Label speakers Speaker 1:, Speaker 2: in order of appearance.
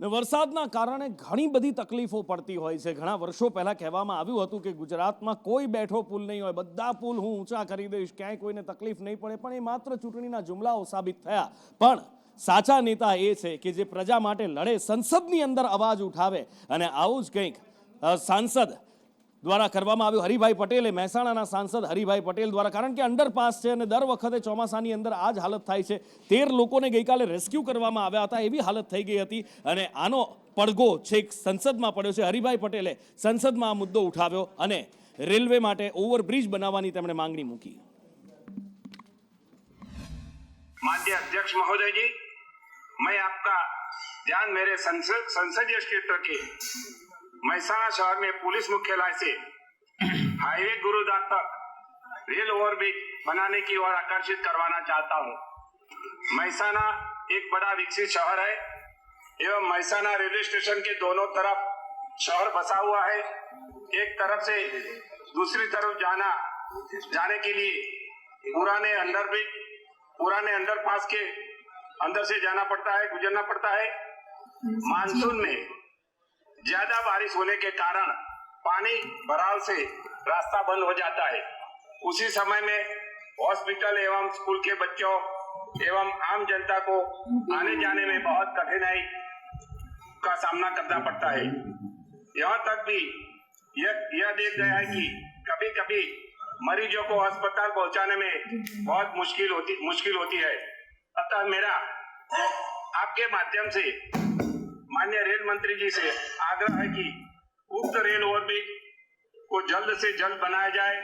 Speaker 1: ને વરસાદના કારણે ઘણી બધી તકલીફો પડતી હોય છે. ઘણા વર્ષો પહેલાં કહેવામાં આવ્યું હતું કે ગુજરાતમાં કોઈ બેઠો પુલ નહીં હોય. બધા પુલ હું ઊંચા કરી દઈશ, ક્યાંય કોઈને તકલીફ નહીં પડે. પણ એ માત્ર ચૂંટણીના જુમલાઓ સાબિત થયા. પણ સાચા નેતા એ છે કે જે પ્રજા માટે લડે, સંસદની અંદર અવાજ ઉઠાવે અને આવું જ કંઈક સાંસદ દ્વારા કરવામાં આવ્યું હરિભાઈ પટેલે મહેસાણાના સાંસદ હરિભાઈ પટેલ દ્વારા કારણ કે અંડરપાસ છે અને દર વખતે ચોમાસાની અંદર આ જ હાલત થાય છે તેર લોકોને ગઈકાલે રેસ્ક્યુ કરવામાં આવ્યા હતા એવી હાલત થઈ ગઈ હતી અને આનો પડઘો છેક સંસદમાં પડ્યો છે હરિભાઈ પટેલે સંસદમાં આ મુદ્દો ઉઠાવ્યો અને રેલવે માટે ઓવરબ્રિજ બનાવવાની તેમણે માંગણી મૂકી
Speaker 2: माननीय अध्यक्ष महोदय जी मैं आपका ध्यान मेरे संसद संसदीय क्षेत्र के महसाना शहर में पुलिस मुख्यालय से हाईवे गुरुद्वार तक रेल ओवरब्रिज बनाने की ओर आकर्षित करवाना चाहता हूँ। महसाना एक बड़ा विकसित शहर है एवं महसाना रेलवे स्टेशन के दोनों तरफ़ शहर बसा हुआ है। एक तरफ़ से दूसरी तरफ़ जाना, जाने के लिए पुराने अंडरब्रिज, पुराने अंडरपास के अंदर से जाना पड़ता है, गुजरना पड़ता है। मानसून में ज़्यादा बारिश होने के कारण पानी भराव से रास्ता बंद हो जाता है। उसी समय में हॉस्पिटल एवं स्कूल के बच्चों एवं आम जनता को आने जाने में बहुत कठिनाई का सामना करना पड़ता है। यहाँ तक भी यह यह देख गया है कि कभी कभी मरीजों को अस्पताल पहुँचाने में बहुत मुश्किल होती मुश्किल होती है। अतः मेरा आपके माध्यम से माननीय रेल मंत्री जी से आग्रह है कि उक्त रेल ओवरब्रिज को जल्द से जल्द बनाया जाए।